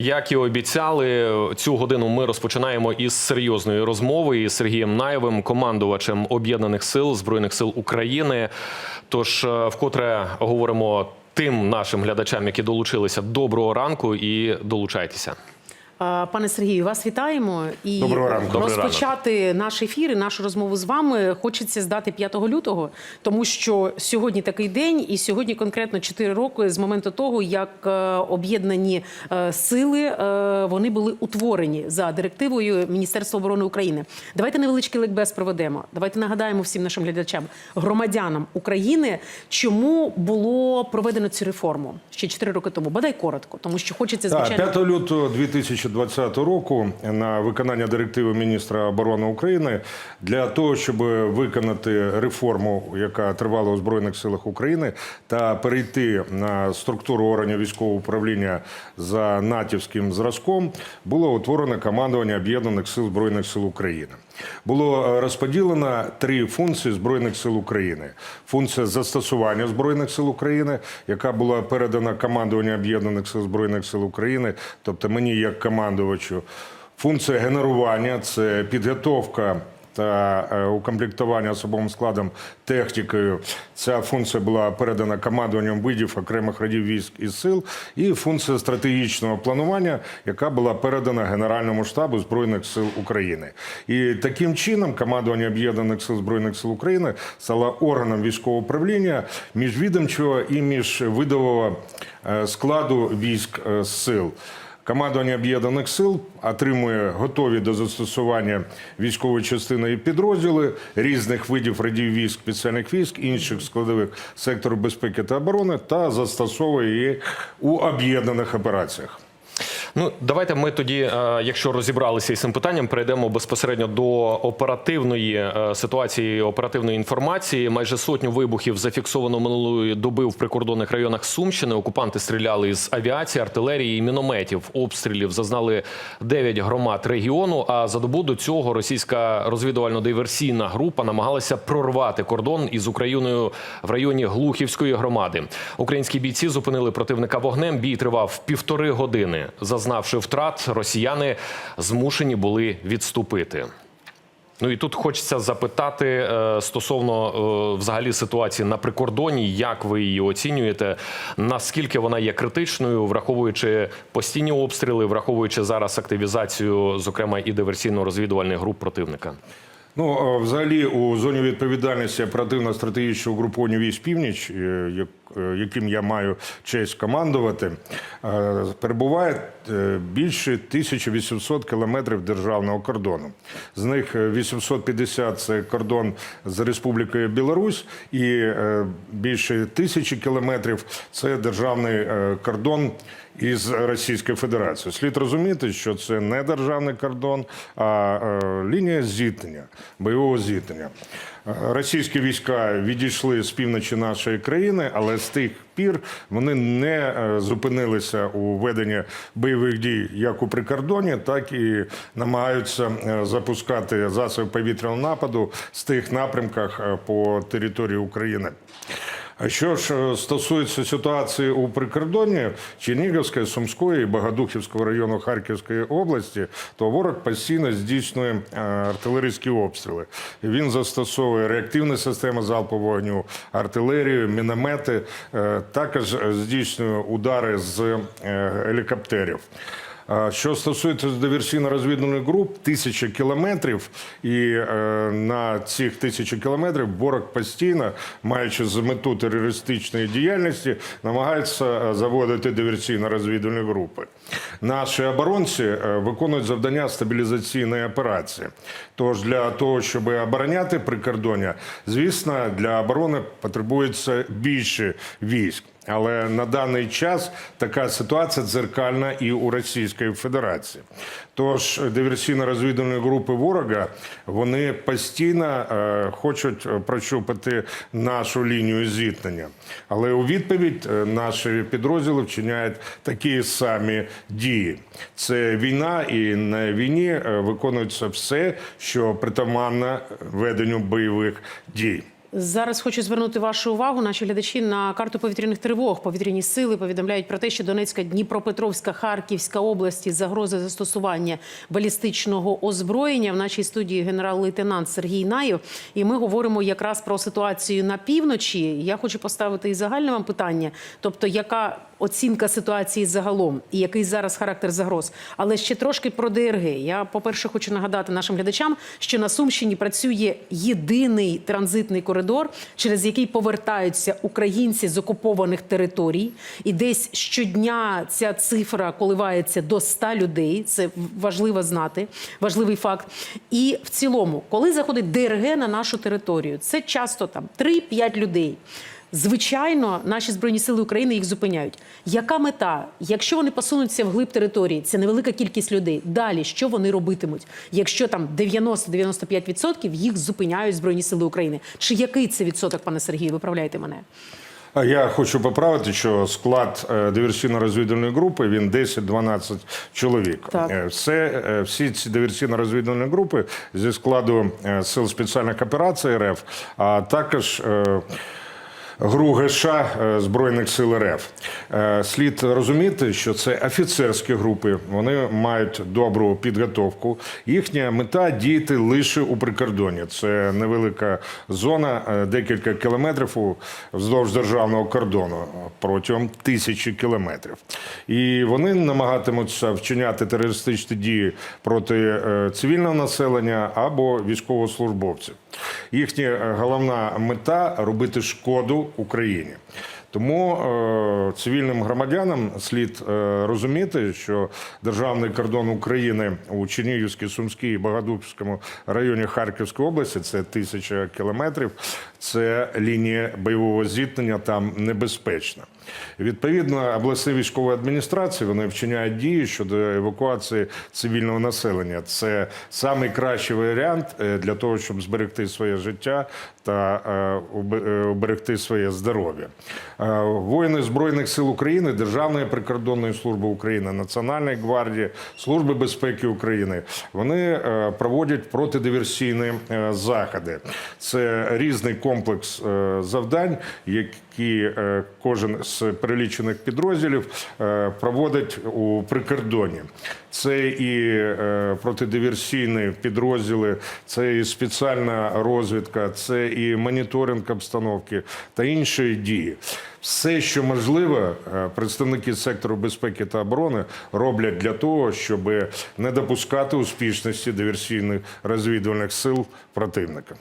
Як і обіцяли, цю годину ми розпочинаємо із серйозної розмови із Сергієм Наєвим, командувачем об'єднаних сил збройних сил України. Тож, е, вкотре говоримо тим нашим глядачам, які долучилися. Доброго ранку і долучайтеся. Пане Сергію, вас вітаємо і Доброго ранку. Розпочати наш ефір і нашу розмову з вами хочеться здати 5 лютого, тому що сьогодні такий день, і сьогодні конкретно 4 роки з моменту того, як е, об'єднані е, сили е, вони були утворені за директивою Міністерства оборони України. Давайте невеличкий ликбез проведемо. Давайте нагадаємо всім нашим глядачам, громадянам України, чому було проведено цю реформу ще 4 роки тому. Бодай коротко, тому що хочеться звичайно. 5 лютого 2020 року на виконання директиви міністра оборони України для того, щоб виконати реформу, яка тривала у збройних силах України, та перейти на структуру органів військового управління за натівським зразком, було утворено командування об'єднаних сил збройних сил України. Було е, розподілено три функції збройних сил України: функція застосування збройних сил України, яка була передана командуванню об'єднаних сил збройних сил України, тобто мені як командувачу. Функція генерування це підготовка та е, укомплектування особовим складом технікою. Ця функція була передана командуванням видів окремих родів військ і сил, і функція стратегічного планування, яка була передана Генеральному штабу Збройних сил України. І таким чином командування об'єднаних сил збройних сил України стало органом військового управління міжвідомчого і міжвидового е, складу військ е, сил. Командування об'єднаних сил отримує готові до застосування військової частини і підрозділи різних видів радів військ, спеціальних військ, інших складових сектору безпеки та оборони та застосовує її у об'єднаних операціях. Ну, давайте ми тоді, е, якщо розібралися із цим питанням, перейдемо безпосередньо до оперативної е, ситуації, оперативної інформації. Майже сотню вибухів зафіксовано минулої доби в прикордонних районах Сумщини. Окупанти стріляли з авіації, артилерії і мінометів. Обстрілів зазнали 9 громад регіону. А за добу до цього російська розвідувально-диверсійна група намагалася прорвати кордон із Україною в районі Глухівської громади. Українські бійці зупинили противника вогнем. Бій тривав півтори години. Зазнавши втрат, росіяни змушені були відступити. Ну і тут хочеться запитати е, стосовно е, взагалі ситуації на прикордоні, як ви її оцінюєте? Наскільки вона є критичною, враховуючи постійні обстріли, враховуючи зараз активізацію, зокрема і диверсійно-розвідувальних груп противника? Ну, е, взагалі, у зоні відповідальності оперативно-стратегічного угруповання військ північ, яким я маю честь командувати, е, перебуває е, більше 1800 кілометрів державного кордону. З них е, 850 – це кордон з Республікою Білорусь, і е, більше тисячі кілометрів це державний е, кордон із Російською Федерацією. Слід розуміти, що це не державний кордон, а е, лінія зіткнення, бойового зіткнення. Е, Російські війська відійшли з півночі нашої країни, але з тих пір вони не е, зупинилися у веденні бойових дій як у прикордоні, так і намагаються е, запускати засоби повітряного нападу з тих напрямках е, по території України. А що ж е, стосується ситуації у прикордонні Чернігівської, Сумської і Богодухівського району Харківської області, то ворог постійно здійснює е, артилерійські обстріли. Він застосовує реактивні системи залпового вогню, артилерію, міномети, е, також здійснює удари з гелікоптерів. Що стосується диверсійно-розвідувальних груп, тисяча кілометрів, і е, на цих тисячі кілометрів ворог постійно, маючи за мету терористичної діяльності, намагається е, заводити диверсійно-розвідувальні групи. Наші оборонці е, виконують завдання стабілізаційної операції. Тож для того, щоб обороняти прикордоння, звісно, для оборони потребується більше військ. Але на даний час така ситуація дзеркальна і у Російської Федерації. Тож диверсійно-розвідувальні групи ворога вони постійно е, хочуть прощупати нашу лінію зіткнення. Але у відповідь е, наші підрозділи вчиняють такі самі дії. Це війна, і на війні е, виконується все, що притаманно веденню бойових дій. Зараз хочу звернути вашу увагу, наші глядачі, на карту повітряних тривог. Повітряні сили повідомляють про те, що Донецька, Дніпропетровська, Харківська області загрози застосування балістичного озброєння. В нашій студії генерал-лейтенант Сергій Наєв. І ми говоримо якраз про ситуацію на півночі. Я хочу поставити і загальне вам питання, тобто яка оцінка ситуації загалом і який зараз характер загроз. Але ще трошки про ДРГ. Я, по-перше, хочу нагадати нашим глядачам, що на Сумщині працює єдиний транзитний коридор, через який повертаються українці з окупованих територій. І десь щодня ця цифра коливається до 100 людей. Це важливо знати, важливий факт. І в цілому, коли заходить ДРГ на нашу територію, це часто там 3-5 людей. Звичайно, наші збройні сили України їх зупиняють. Яка мета? Якщо вони посунуться в глиб території, це невелика кількість людей. Далі що вони робитимуть? Якщо там 90-95% їх зупиняють збройні сили України. Чи який це відсоток, пане Сергію? Виправляйте мене. Я хочу поправити, що склад е, диверсійно-розвідувальної групи він 10-12 чоловік. Так. Е, Все, е, всі ці диверсійно-розвідувальні групи зі складу сил спеціальних операцій РФ, а також ГРУ ГШ е, Збройних сил РФ. Е, Слід розуміти, що це офіцерські групи, вони мають добру підготовку. Їхня мета діяти лише у прикордоні. Це невелика зона, е, декілька кілометрів вздовж державного кордону протягом тисячі кілометрів. І вони намагатимуться вчиняти терористичні дії проти цивільного населення або військовослужбовців. Їхня головна мета робити шкоду Україні. Тому е, цивільним громадянам слід е, розуміти, що державний кордон України у Чернігівській, Сумській і Багадупському районі Харківської області це тисяча кілометрів. Це лінія бойового зіткнення там небезпечна. Відповідно, обласні військові адміністрації вони вчиняють дії щодо евакуації цивільного населення. Це найкращий варіант е, для того, щоб зберегти своє життя та е, е, уберегти своє здоров'я. Воїни Збройних сил України, Державної прикордонної служби України, Національної гвардії, Служби безпеки України вони проводять протидиверсійні заходи. Це різний комплекс е, завдань, які е, кожен з перелічених підрозділів е, проводить у прикордоні. Це і протидиверсійні підрозділи, це і спеціальна розвідка, це і моніторинг обстановки та інші дії. Все, що можливо, представники сектору безпеки та оборони роблять для того, щоб не допускати успішності диверсійних розвідувальних сил противника.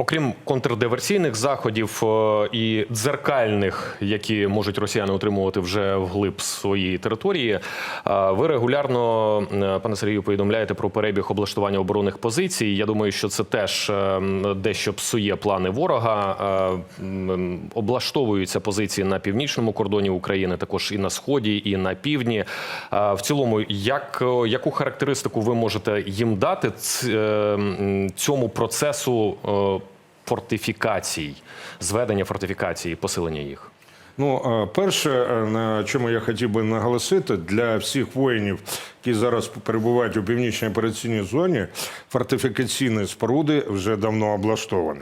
Окрім контрдиверсійних заходів е, і дзеркальних, які можуть росіяни отримувати вже вглиб своєї території, е, ви регулярно, е, пане Сергію, повідомляєте про перебіг облаштування оборонних позицій. Я думаю, що це теж дещо псує плани ворога. Облаштовуються позиції на північному кордоні України, також і на сході, і на півдні. В цілому, як, яку характеристику ви можете їм дати цьому процесу? Фортифікацій, зведення фортифікацій, посилення їх. Ну, е, перше, е, на чому я хотів би наголосити, для всіх воїнів, які зараз перебувають у північній операційній зоні, фортифікаційні споруди вже давно облаштовані.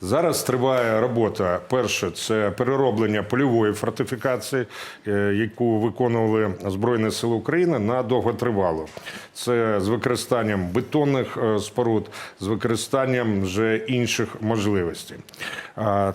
Зараз триває робота. Перше, це перероблення польової фортифікації, е, яку виконували Збройні Сили України на довготривалу. Це з використанням бетонних е, споруд, з використанням вже інших можливостей.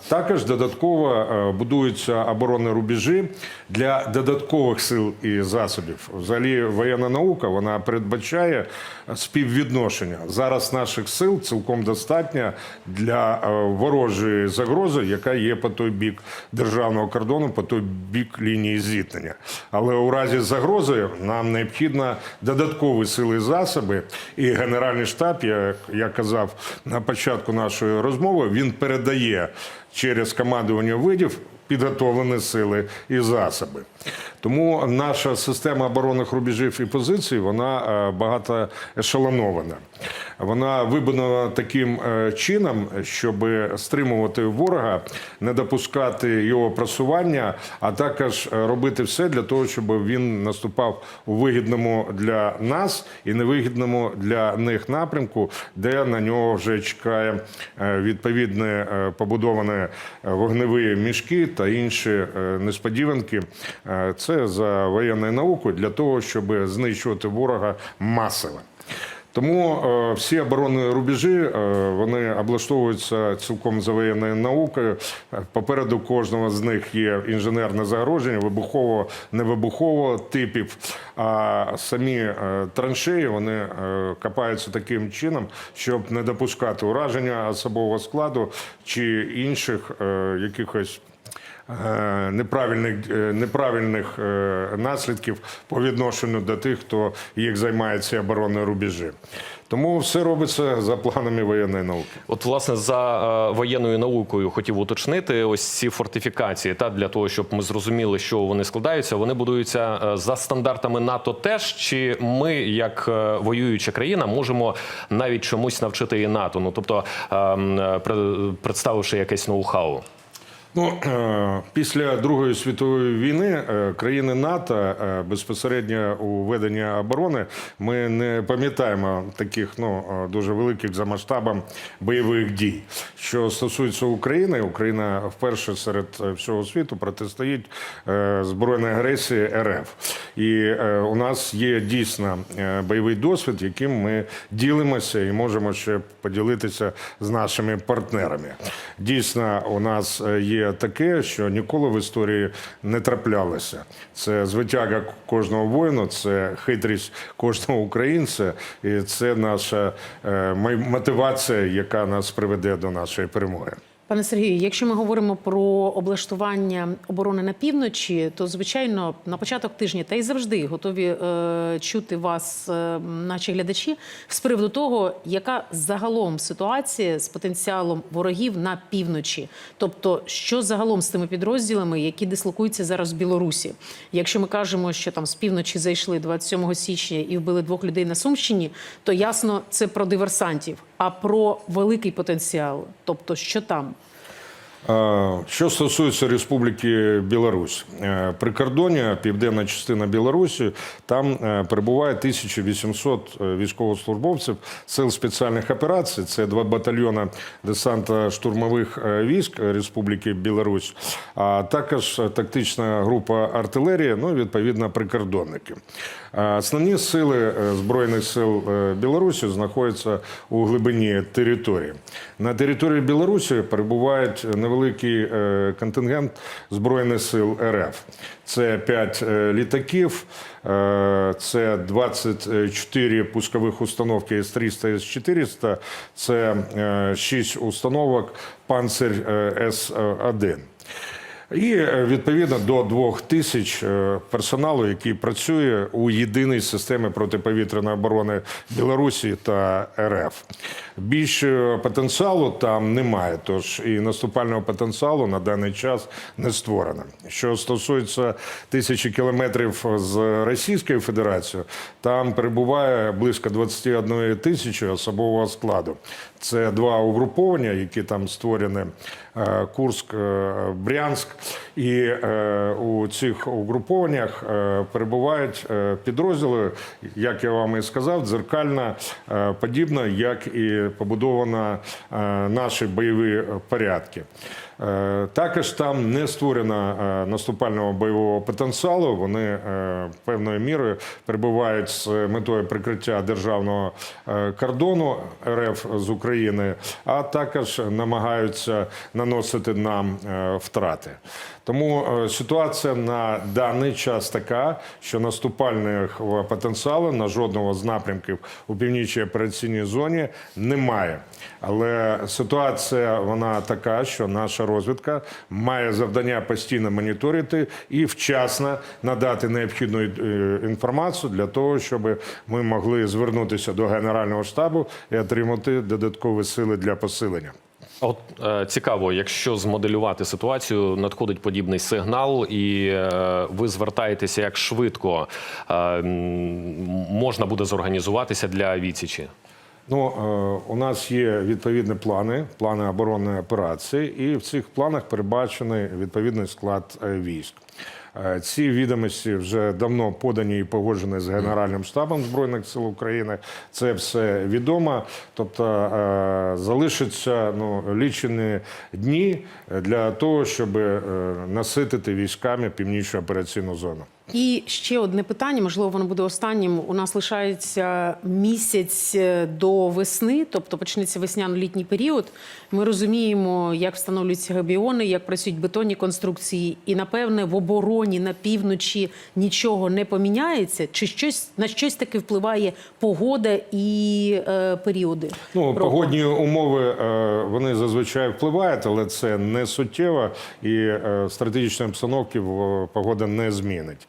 Також додатково е, будуються оборонні рубежі для додаткових сил і засобів. Взагалі, воєнна наука вона передбачає співвідношення. Зараз наших сил цілком достатньо для е, ворожої загрози, яка є по той бік державного кордону, по той бік лінії зіткнення. Але у разі загрози нам необхідно додаткові сили і засоби. І Генеральний штаб, як я казав на початку нашої розмови, він передає через командування видів підготовлені сили і засоби. Тому наша система оборонних рубежів і позицій вона е, багато ешелонована. Вона вибудована таким е, чином, щоб стримувати ворога, не допускати його просування, а також е, робити все для того, щоб він наступав у вигідному для нас і невигідному для них напрямку, де на нього вже чекає е, відповідне е, побудовані вогневі мішки та інші несподіванки. Це за воєнною наукою для того, щоб знищувати ворога масово. Тому е, всі оборонні рубежі е, вони облаштовуються цілком за воєнною наукою. Попереду кожного з них є інженерне загроження, вибухово невибухового типів. А самі е, траншеї вони копаються таким чином, щоб не допускати ураження особового складу чи інших якихось. Е, Неправильних е, неправильних е, наслідків по відношенню до тих, хто їх займається оборонні рубежі. Тому все робиться за планами воєнної науки. От, власне, за воєнною наукою хотів уточнити ось ці фортифікації, та для того, щоб ми зрозуміли, що вони складаються. Вони будуються за стандартами НАТО теж. Чи ми, як воююча країна, можемо навіть чомусь навчити і НАТО? Ну тобто, е, м, е, пре- представивши якесь ноу-хау. Ну, е, після Другої світової війни е, країни НАТО е, безпосередньо у веденні оборони ми не пам'ятаємо таких ну дуже великих за масштабом бойових дій. Що стосується України, Україна вперше серед всього світу протистоїть збройної агресії РФ. І у нас є дійсно бойовий досвід, яким ми ділимося і можемо ще поділитися з нашими партнерами. Дійсно, у нас е, є таке, що ніколи в історії не траплялося. Це звитяга кожного воїна, це хитрість кожного українця, і це наша е, мотивація, яка нас приведе до нашої перемоги. Пане Сергію, якщо ми говоримо про облаштування оборони на півночі, то звичайно на початок тижня та й завжди готові е, чути вас, е, наші глядачі, з приводу того, яка загалом ситуація з потенціалом ворогів на півночі, тобто що загалом з тими підрозділами, які дислокуються зараз в Білорусі. Якщо ми кажемо, що там з півночі зайшли 27 січня і вбили двох людей на Сумщині, то ясно це про диверсантів, а про великий потенціал, тобто що там. Е, Що стосується Республіки Білорусь, Е, прикордоння, південна частина Білорусі, там е, перебуває 1800 військовослужбовців сил спеціальних операцій. Це два батальйони десанта штурмових е, військ Республіки Білорусь, а також тактична група артилерії, ну і відповідно прикордонники. Е, Основні сили е, Збройних сил е, Білорусі знаходяться у глибині території. На території Білорусі перебувають невеликий е, контингент Збройних сил РФ. Це 5 літаків, е, це 24 пускових установки С-300 С-400, це 6 установок Панцир С-1. І е, відповідно до двох тисяч е, персоналу, який працює у єдиній системі протиповітряної оборони Білорусі та РФ. Більше потенціалу там немає, тож і наступального потенціалу на даний час не створено. Що стосується тисячі кілометрів з Російською Федерацією, там перебуває близько 21 тисячі особового складу. Це два угруповання, які там створені е, Курськ, е. І е, у цих угрупованнях перебувають підрозділи, як я вам і сказав, дзеркально подібно, як і побудовано наші бойові порядки. Е, Також там не створено е, наступального бойового потенціалу. Вони е, певною мірою перебувають з метою прикриття державного кордону РФ з України, а також намагаються наносити нам втрати. Тому ситуація на даний час така, що наступального потенціалу на жодного з напрямків у північній операційній зоні немає. Але ситуація вона така, що наша розвідка має завдання постійно моніторити і вчасно надати необхідну е, інформацію для того, щоб ми могли звернутися до Генерального штабу і отримати додаткові сили для посилення. От е, цікаво, якщо змоделювати ситуацію, надходить подібний сигнал, і е, ви звертаєтеся, як швидко е, можна буде зорганізуватися для відсічі. Ну, е, у нас є відповідні плани, плани оборонної операції, і в цих планах передбачений відповідний склад е, військ. Е, Ці відомості вже давно подані і погоджені з Генеральним штабом Збройних сил України. Це все відомо. Тобто залишиться ну, лічені дні для того, щоб наситити військами північну операційну зону. І ще одне питання, можливо, воно буде останнім. У нас лишається місяць е, до весни, тобто почнеться весняно-літній період. Ми розуміємо, як встановлюються габіони, як працюють бетонні конструкції, і напевне в обороні на півночі нічого не поміняється. Чи щось на щось таки впливає погода і е, періоди? Ну, року? погодні умови е, вони зазвичай впливають, але це не суттєво і е, стратегічної обстановки в- погода не змінить.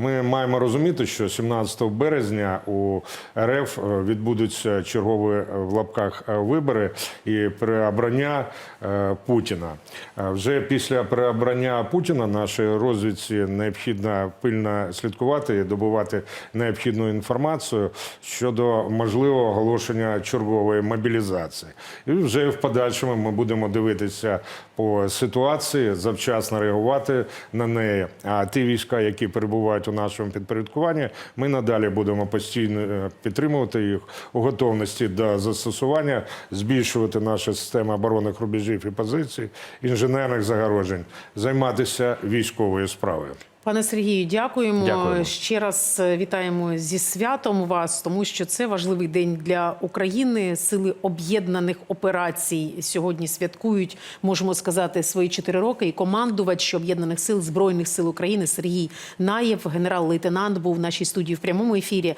Ми маємо розуміти, що 17 березня у РФ е, відбудуться чергові е, в лапках е, вибори і переобрання Путіна. Вже після переобрання Путіна нашій розвідці необхідно пильно слідкувати і добувати необхідну інформацію щодо можливого оголошення чергової мобілізації. І вже в подальшому ми будемо дивитися по ситуації, завчасно реагувати на неї. А ті війська, які перебувають у нашому підпорядкуванні, ми надалі будемо постійно е, підтримувати їх у готовності до застосування, збільшувати нашу систему оборонних рубежів і позицій, інженерних загороджень, займатися військовою справою. Пане Сергію, дякуємо. Дякуємо. ще раз е, вітаємо зі святом вас, тому що це важливий день для України. Сили об'єднаних операцій сьогодні святкують, можемо сказати, свої чотири роки. І командувач об'єднаних сил збройних сил України Сергій Наєв, генерал-лейтенант, був в нашій студії в прямому ефірі.